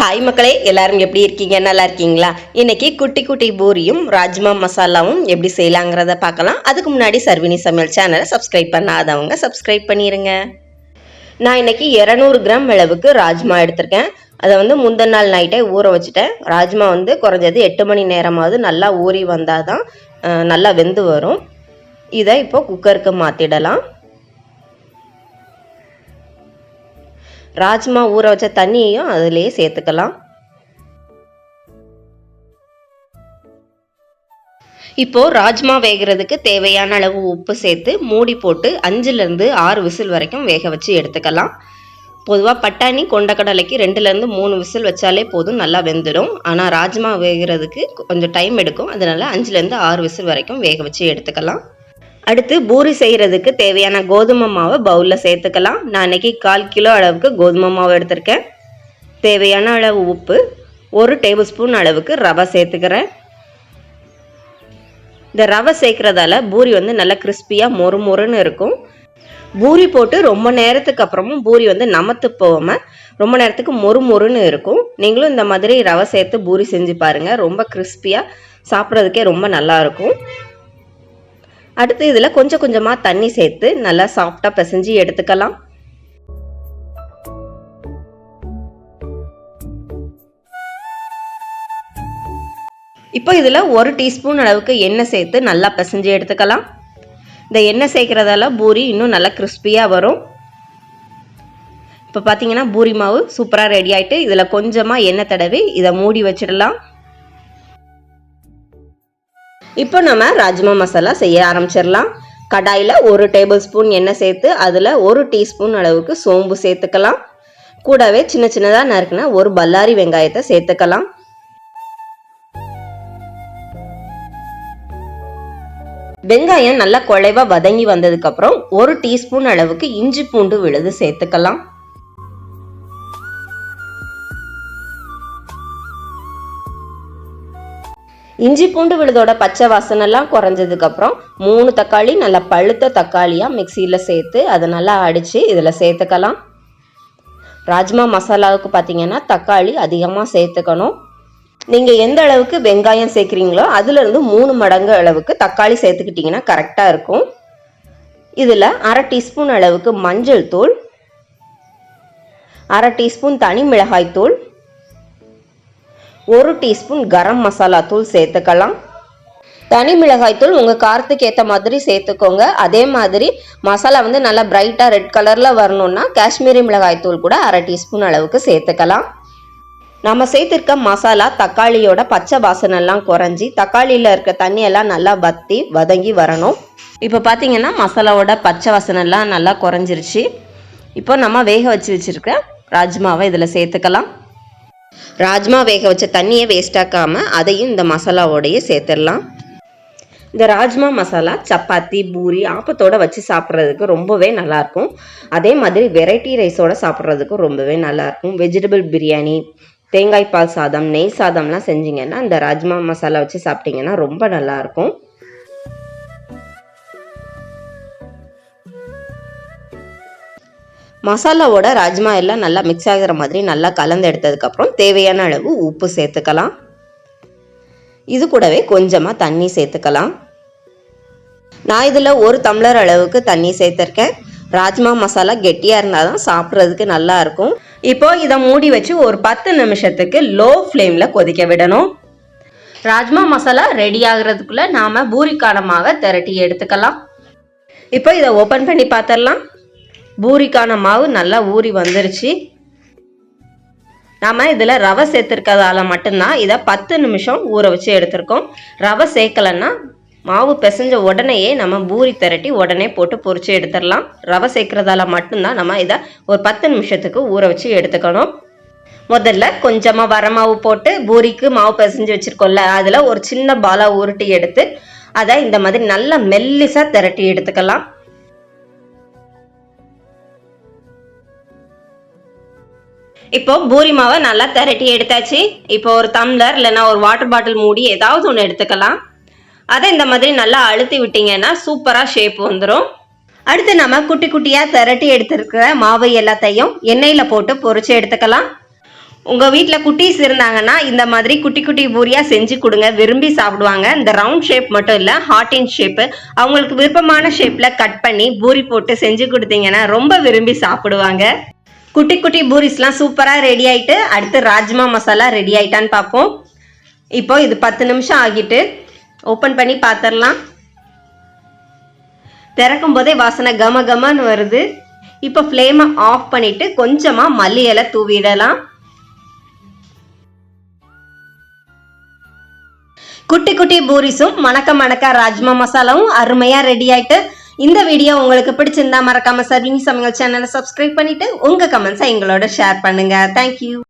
Hi மக்களே எல்லாரும் எப்படி இருக்கீங்க? நல்லா இருக்கீங்களா? இன்னைக்கு குட்டி குட்டி பூரியும் ராஜ்மா மசாலாவும் எப்படி செய்யலாங்கிறத பார்க்கலாம். அதுக்கு முன்னாடி சர்வினி சமையல் சேனலை சப்ஸ்கிரைப் பண்ணாதவங்க சப்ஸ்கிரைப் பண்ணிடுங்க நான் இன்னைக்கு இரநூறு கிராம் அளவுக்கு ராஜ்மா எடுத்திருக்கேன். அதை வந்து முந்தின நாள் நைட்டே ஊற வச்சுட்டேன். ராஜ்மா வந்து குறைஞ்சது எட்டு மணி நேரமாவது நல்லா ஊறி வந்தால் தான் நல்லா வெந்து வரும். இதை இப்போ குக்கருக்கு மாற்றிடலாம் ராஜ்மா ஊற வச்ச தண்ணியையும் அதிலேயே சேர்த்துக்கலாம். இப்போ ராஜ்மா வேகிறதுக்கு தேவையான அளவு உப்பு சேர்த்து மூடி போட்டு அஞ்சுலேருந்து ஆறு விசில் வரைக்கும் வேக வச்சு எடுத்துக்கலாம். பொதுவாக பட்டாணி கொண்டக்கடலைக்கு ரெண்டுலேருந்து மூணு விசில் வச்சாலே போதும் நல்லா வெந்துடும். ஆனால் ராஜ்மா வேகிறதுக்கு கொஞ்சம் டைம் எடுக்கும். அதனால அஞ்சுலேருந்து ஆறு விசில் வரைக்கும் வேக வச்சு எடுத்துக்கலாம். அடுத்து பூரி செய்கிறதுக்கு தேவையான கோதுமை மாவை பவுலில் சேர்த்துக்கலாம். நான் அன்னைக்கு கால் கிலோ அளவுக்கு கோதுமை மாவு எடுத்திருக்கேன். தேவையான அளவு உப்பு ஒரு டேபிள் ஸ்பூன் அளவுக்கு ரவை சேர்த்துக்கிறேன். இந்த ரவை சேர்க்குறதால பூரி வந்து நல்லா கிறிஸ்பியாக மொறு மொறுன்னு இருக்கும். பூரி போட்டு ரொம்ப நேரத்துக்கு அப்புறமும் பூரி வந்து நமத்து போகாமல் ரொம்ப நேரத்துக்கு மொறு மொறுன்னு இருக்கும். நீங்களும் இந்த மாதிரி ரவை சேர்த்து பூரி செஞ்சு பாருங்கள் ரொம்ப கிறிஸ்பியாக சாப்பிட்றதுக்கே ரொம்ப நல்லா இருக்கும். அடுத்து இதில் கொஞ்சம் கொஞ்சமாக தண்ணி சேர்த்து நல்லா சாஃப்டாக பிசைஞ்சு எடுத்துக்கலாம். இப்போ இதில் ஒரு டீஸ்பூன் அளவுக்கு எண்ணெய் சேர்த்து நல்லா பிசைஞ்சு எடுத்துக்கலாம். இந்த எண்ணெய் சேர்க்குறதால பூரி இன்னும் நல்லா கிறிஸ்பியாக வரும். இப்போ பார்த்தீங்கன்னா பூரி மாவு சூப்பராக ரெடி ஆகிட்டு இதில் கொஞ்சமாக எண்ணெய் தடவி இதை மூடி வச்சிடலாம். இப்போ நம்ம ராஜ்மா மசாலா செய்ய ஆரம்பிச்சிடலாம். கடாயில் ஒரு டேபிள் ஸ்பூன் எண்ணெய் சேர்த்து அதில் ஒரு டீஸ்பூன் அளவுக்கு சோம்பு சேர்த்துக்கலாம். கூடவே சின்ன சின்னதாக நறுக்குன ஒரு பல்லாரி வெங்காயத்தை சேர்த்துக்கலாம். வெங்காயம் நல்லா குழைவா வதங்கி வந்ததுக்கப்புறம் ஒரு டீஸ்பூன் அளவுக்கு இஞ்சி பூண்டு விழுது சேர்த்துக்கலாம். இஞ்சி பூண்டு விழுதோட பச்சை வாசனைலாம் குறைஞ்சதுக்கப்புறம் மூணு தக்காளி நல்லா பழுத்த தக்காளியாக மிக்சியில் சேர்த்து அதை நல்லா அடித்து இதில் சேர்த்துக்கலாம். ராஜ்மா மசாலாவுக்கு பார்த்தீங்கன்னா தக்காளி அதிகமாக சேர்த்துக்கணும். நீங்கள் எந்த அளவுக்கு வெங்காயம் சேர்க்குறீங்களோ அதுலேருந்து மூணு மடங்கு அளவுக்கு தக்காளி சேர்த்துக்கிட்டிங்கன்னா கரெக்டாக இருக்கும். இதில் அரை டீஸ்பூன் அளவுக்கு மஞ்சள் தூள் அரை டீஸ்பூன் தனி மிளகாய் தூள் ஒரு டீஸ்பூன் கரம் மசாலா தூள் சேர்த்துக்கலாம். தனி மிளகாய் தூள் உங்கள் காரத்துக்கு ஏற்ற மாதிரி சேர்த்துக்கோங்க. அதே மாதிரி மசாலா வந்து நல்லா பிரைட்டாக ரெட் கலரில் வரணும்னா காஷ்மீரி மிளகாய் தூள் கூட அரை டீஸ்பூன் அளவுக்கு சேர்த்துக்கலாம். நம்ம சேர்த்துருக்க மசாலா தக்காளியோட பச்சை வாசனைலாம் குறைஞ்சி தக்காளியில் இருக்க தண்ணியெல்லாம் நல்லா வத்தி வதங்கி வரணும். இப்போ பார்த்தீங்கன்னா மசாலாவோட பச்சை வாசனைலாம் நல்லா குறைஞ்சிருச்சு. இப்போ நம்ம வேக வச்சு வச்சுருக்க ராஜ்மாவை இதில் சேர்த்துக்கலாம். ராஜ்மா வேக வச்ச தண்ணியை வேஸ்டாக்காமல் அதையும் இந்த மசாலாவோடையே சேர்த்துடலாம். இந்த ராஜ்மா மசாலா சப்பாத்தி பூரி ஆப்பத்தோடு வச்சு சாப்பிட்றதுக்கு ரொம்பவே நல்லாயிருக்கும். அதே மாதிரி வெரைட்டி ரைஸோட சாப்பிட்றதுக்கும் ரொம்பவே நல்லாயிருக்கும். வெஜிடபிள் பிரியாணி தேங்காய் பால் சாதம் நெய் சாதம்லாம் செஞ்சிங்கன்னா இந்த ராஜ்மா மசாலா வச்சு சாப்பிட்டிங்கன்னா ரொம்ப நல்லாயிருக்கும். மசாலாவோட ராஜ்மா எல்லாம் நல்லா மிக்ஸ் ஆகிற மாதிரி நல்லா கலந்து எடுத்ததுக்கப்புறம் தேவையான அளவு உப்பு சேர்த்துக்கலாம். இது கூடவே கொஞ்சமாக தண்ணி சேர்த்துக்கலாம். நான் இதில் ஒரு டம்ளர் அளவுக்கு தண்ணி சேர்த்துருக்கேன். ராஜ்மா மசாலா கெட்டியாக இருந்தால் தான் சாப்பிட்றதுக்கு நல்லா இருக்கும். இப்போ இதை மூடி வச்சு ஒரு பத்து நிமிஷத்துக்கு லோ ஃப்ளேமில் கொதிக்க விடணும். ராஜ்மா மசாலா ரெடி ஆகிறதுக்குள்ளே நாம் பூரிக்கான திரட்டி எடுத்துக்கலாம். இப்போ இதை ஓப்பன் பண்ணி பார்த்துடலாம். பூரிக்கான மாவு நல்லா ஊறி வந்துருச்சு. நாம் இதில் ரவை சேர்த்துருக்கதால மட்டும்தான் இதை பத்து நிமிஷம் ஊற வச்சு எடுத்திருக்கோம். ரவை சேர்க்கலைன்னா மாவு பிசைஞ்ச உடனேயே நம்ம பூரி திரட்டி உடனே போட்டு பொறிச்சு எடுத்துடலாம். ரவை சேர்க்குறதால மட்டும்தான் நம்ம இதை ஒரு பத்து நிமிஷத்துக்கு ஊற வச்சு எடுத்துக்கணும். முதல்ல கொஞ்சமாக வர மாவு போட்டு பூரிக்கு மாவு பிசைஞ்சு வச்சுருக்கோம்ல அதில் ஒரு சின்ன பாலா உருட்டி எடுத்து அதை இந்த மாதிரி நல்லா மெல்லிசாக திரட்டி எடுத்துக்கலாம். இப்போ பூரி மாவை நல்லா திரட்டி எடுத்தாச்சு. இப்போ ஒரு தம்ளர் இல்லைன்னா ஒரு வாட்டர் பாட்டில் மூடி ஏதாவது ஒன்று எடுத்துக்கலாம். அதை இந்த மாதிரி நல்லா அழுத்தி விட்டீங்கன்னா சூப்பராக ஷேப் வந்துடும் அடுத்து நம்ம குட்டி குட்டியாக திரட்டி எடுத்துருக்கிற மாவு எல்லாத்தையும் எண்ணெயில் போட்டு பொறிச்சு எடுத்துக்கலாம். உங்கள் வீட்டில் குட்டீஸ் இருந்தாங்கன்னா இந்த மாதிரி குட்டி குட்டி பூரியாக செஞ்சு கொடுங்க. விரும்பி சாப்பிடுவாங்க. இந்த ரவுண்ட் ஷேப் மட்டும் இல்லை ஹார்ட் இன் ஷேப்பு அவங்களுக்கு விருப்பமான ஷேப்பில் கட் பண்ணி பூரி போட்டு செஞ்சு கொடுத்தீங்கன்னா ரொம்ப விரும்பி சாப்பிடுவாங்க. குட்டி குட்டி பூரிஸ்லாம் சூப்பராக ரெடி ஆகிட்டு அடுத்து ராஜ்மா மசாலா ரெடி ஆகிட்டான்னு பார்ப்போம். இப்போ இது பத்து நிமிஷம் ஆகிட்டு ஓப்பன் பண்ணி பார்த்துடலாம் திறக்கும் போதே வாசனை கம கமன்னு வருது. இப்போ ஃப்ளேமை ஆஃப் பண்ணிட்டு கொஞ்சமாக மல்லி இலை தூவிடலாம். குட்டி குட்டி பூரிஸும் மணக்க மணக்க ராஜ்மா மசாலாவும் அருமையாக ரெடி ஆகிட்டு இந்த வீடியோ உங்களுக்கு பிடிச்சிருந்தா மறக்காம சர்விங் சமையல் சேனலை சப்ஸ்கிரைப் பண்ணிட்டு உங்க கமெண்ட்ஸை எங்களோட ஷேர் பண்ணுங்க. தேங்க்யூ